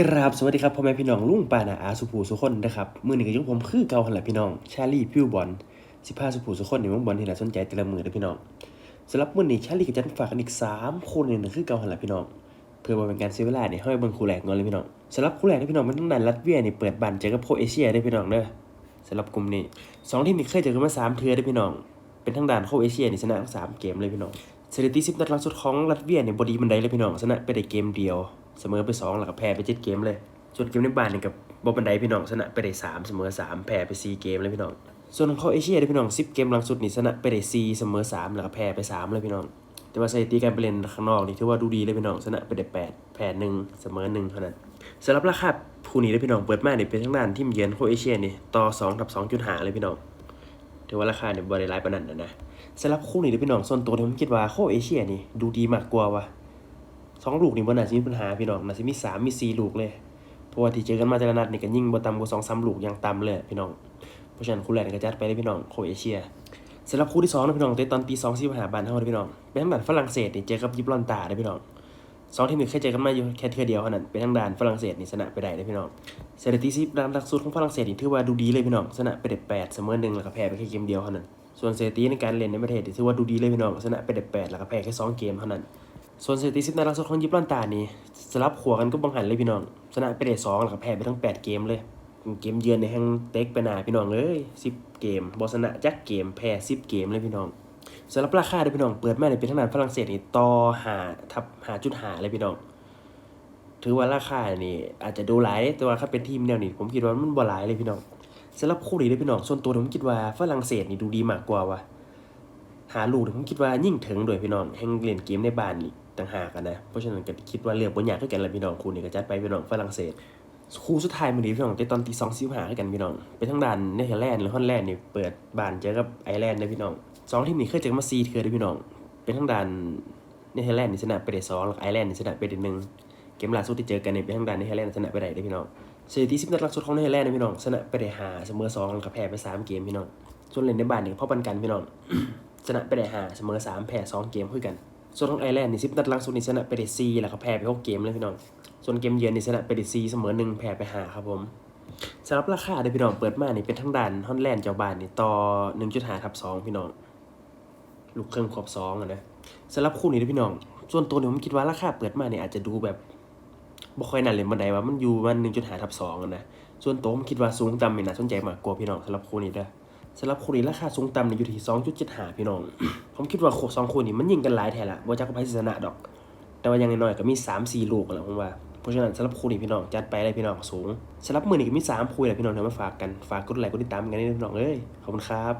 กราบสวัสดีครับพ่อแม่พี่น้องลุงป้านาอาสุภูสุคนนะครับมือหนึ่งก็ยุ่งผมคือเก่าหันแหละพี่น้องชาลีพิวบอลสิพาสุภูสุคนในวงบอลที่น่าสนใจแต่ละมือเลยพี่น้องสำหรับมือนี้ชาลีก็จะฝากกันอีกสามคนหนึ่งคือเก่าหันแหละพี่น้องเพื่อบ่เป็นการเสียเวลาเนี่ยให้เบิ่งคู่แรกก่อนเลยพี่น้องสำหรับคู่แรกที่พี่น้องมันทั้งนันรัสเวียเนี่ยเปิดบ้านเจอกับโคเอเชียได้พี่น้องเด้อสำหรับกลุ่มนี้สองทีมนี้เคยเจอกันมาสามเทือได้พี่น้อง เป็นทางด้านโคเอเชียนี่ชนะทั้งสามเกมเลยพี่น้องสถิติ10นัดล่าสุดของรัสเวียเนี่ยบ่ดีมันใดเลยพี่น้องชนะไปได้เกมเดียว เสมอไปสองแล้วก็แพ้ไปเจ็ดเกมเลยส่วนเกมในบ้านนี่กับบ่บันไดพี่น้องชนะไปได้สามเสมอสามแพ้ไปสี่เกมเลยพี่น้อง ส่วนของเอเชียเด้พี่น้อง10เกมหลังสุดนี่ชนะไปได้สี่เสมอสามแล้วก็แพ้ไปสามเลยพี่น้อง แต่ว่าสถิติการไปเล่นข้างนอกนี่ถือว่าดูดีเลยพี่น้องชนะไปได้แปดแพ้หนึ่งเสมอหนึ่งเท่านั้นสำหรับราคาผู้นี้เลยพี่น้องเปิดมาเนี่ยเป็นทางด้านทีมเยือนโคเอเชียนี่ต่อสองทับสองจุดห้าเลยพี่น้องถือว่าราคาเนี่ยบริไลายปานนั้นนะนะสำหรับคู่นี้เด้พี่น้องส่วนตัวเนี่ยผมคิดว่าโคเอเชียนี่ดูดีมากกว่าว่ะ สองลูกนี่บ่น่าจะมีปัญหาพี่น้องน่าจะมีสามมีสี่ลูกเลยเพราะว่าที่เจอกันมาแต่ละนัดนี่ก็ยิงบ่ต่ำกว่าสองสามลูกอย่างต่ำเลยพี่น้องเพราะฉะนั้นคู่แรกนี่ก็จัดไปเลยพี่น้องโคเอเชียสำหรับคู่ที่สองนะพี่น้องเตะตอนตีสองสิบห้าบานเท่านั้นพี่น้องเป็นทางด้านฝรั่งเศสนี่เจอกับยิบรอนตาได้พี่น้องสองทีมนี้เคยเจอกันมาอยู่แค่เทื่อเดียวเท่านั้นเป็นทางด้านฝรั่งเศสนี่ชนะไปได้ได้พี่น้องสถิติสิบด้านหลักสูตรของฝรั่งเศสนี่ถือว่าดูดีเลยพี่น้องชนะไปได้แปดเสมอหนึ่งแล้วก็แพ้ไปแค่เกมเดียวเท่านั้นส่วนสถิติในการเล่นในประเทศนี่ถือว่าดูดีเลยพี่น้องชนะไปได้แปดแล้วก็แพ้แค่สองเกมเท่านั้น ส่วนสถิติสิบนัดล่าสุดของยิปรอนตานี่สลับขัวกันก็บังหันเลยพี่น้องชนะไปได้สองแล้วก็แพ้ไปทั้งแปดเกมเลยเกมเยือนในแห่งเต็กไปหนาพี่น้องเอ้ยสิบเกมบอชนะจักเกมแพ้สิบเกมเลยพี่น้องสำหรับราคาเด้พี่น้องเปิดแมาเนี่ยเป็นทางด้านฝรั่งเศสนี่ต่อหาทับหาจุดหาเลยพี่น้อง ถือว่าราคานี่อาจจะดูหลายแต่ว่าถ้าเป็นทีมแนวนี้ผมคิดว่ามันบ่หลายเลยพี่น้องสำหรับคู่นี้เด้อพี่น้องส่วนตัวผมคิดว่าฝรั่งเศสนี่ดูดีมากกว่าว่ะหาลูกผมคิดว่ายิ่งถึงโดวยพี่น้องแห่งเล่นเกมในบ้านนี่ ต่างหากนะ เพราะฉะนั้นก็คิดว่าเลือกบนอยากคือกันละพี่น้องคู่นี้ก็จัดไปพี่น้องฝรั่งเศสคู่สุดท้ายมื้อนี้พี่น้องแต่ตอนตี2 4 5คือกันพี่น้องเป็นทางด้านเนเธอร์แลนด์หรือฮอลแลนด์นี่เปิดบ้านเจอกับไอร์แลนด์นะพี่น้องสองทีมนี้เคยเจอกันมา4เทื่อเด้พี่น้องเป็นทางด้านเนเธอร์แลนด์นี่ชนะไปได้สองแล้วไอร์แลนด์นี่ชนะไปได้หนึ่งเกมล่าสุดที่เจอกันเนี่ยเป็นทางด้านเนเธอร์แลนด์ชนะไปได้เด้พี่น้องสถิติ10นัดล่าสุดของเนเธอร์แลนด์นะพี่น้องชนะไปได้ห้าเสมอสองแล้วก็แพ้ไปสามเกมพี่น้องส่วนเล่นในบ้านนี่พ่อปันกันพี่น้องชนะไปได้ห้าเสมอสามแพ้สองเกมคือกัน ส่วนของไอร์แลนด์นี่สิบนัดหลังสุดนี่ชนะไปได้สี่แล้วก็แพ้ไปหกเกมเลยพี่น้อง ส่วนเกมเยือนนี่ชนะไปได้สี่เสมอหนึ่งแพ้ไปหาครับผมสำหรับราคาเด้อพี่น้องเปิดมานี่เป็นทั้งด่านฮอลแลนด์เจ้าบ้านนี่ต่อหนึ่งจุดห้าทับสองพี่น้องลูกเครื่องขอบสองอะนะสำหรับคู่นี้เดพี่น้อง ส่วนตัวเนี่ยผมคิดว่าราคาเปิดมาเนี่ยอาจจะดูแบบบ่ค่อยน่าเล่นบันไดว่ามันอยู่มันหนึ่งจุดห้าทับสองอะนะส่วนตัวผมคิดว่าสูงต่ำนี่น่าสนใจมากกว่าพี่น้องสำหรับคู่นี้เด้อ สำหรับคู่นี้ราคาสูงต่ำเนี่ยอยู่ที่2.75พี่น้อง ผมคิดว่าสองคู่นี้มันยิงกันหลายแท้ละว่าจักรพรรดิชนะดอก แต่ว่ายังน้อยก็มีสามสี่ลูกแล้วผมว่าเพราะฉะนั้นสำหรับคู่นี้พี่น้องจัดไปเลยพี่น้องสูงสำหรับมือนี้ก็มีสามคู่แหละพี่น้องเดี๋ยวมาฝากกันฝากกดไลค์กดติดตามกันด้วยพี่น้องเอ้ยขอบคุณครับ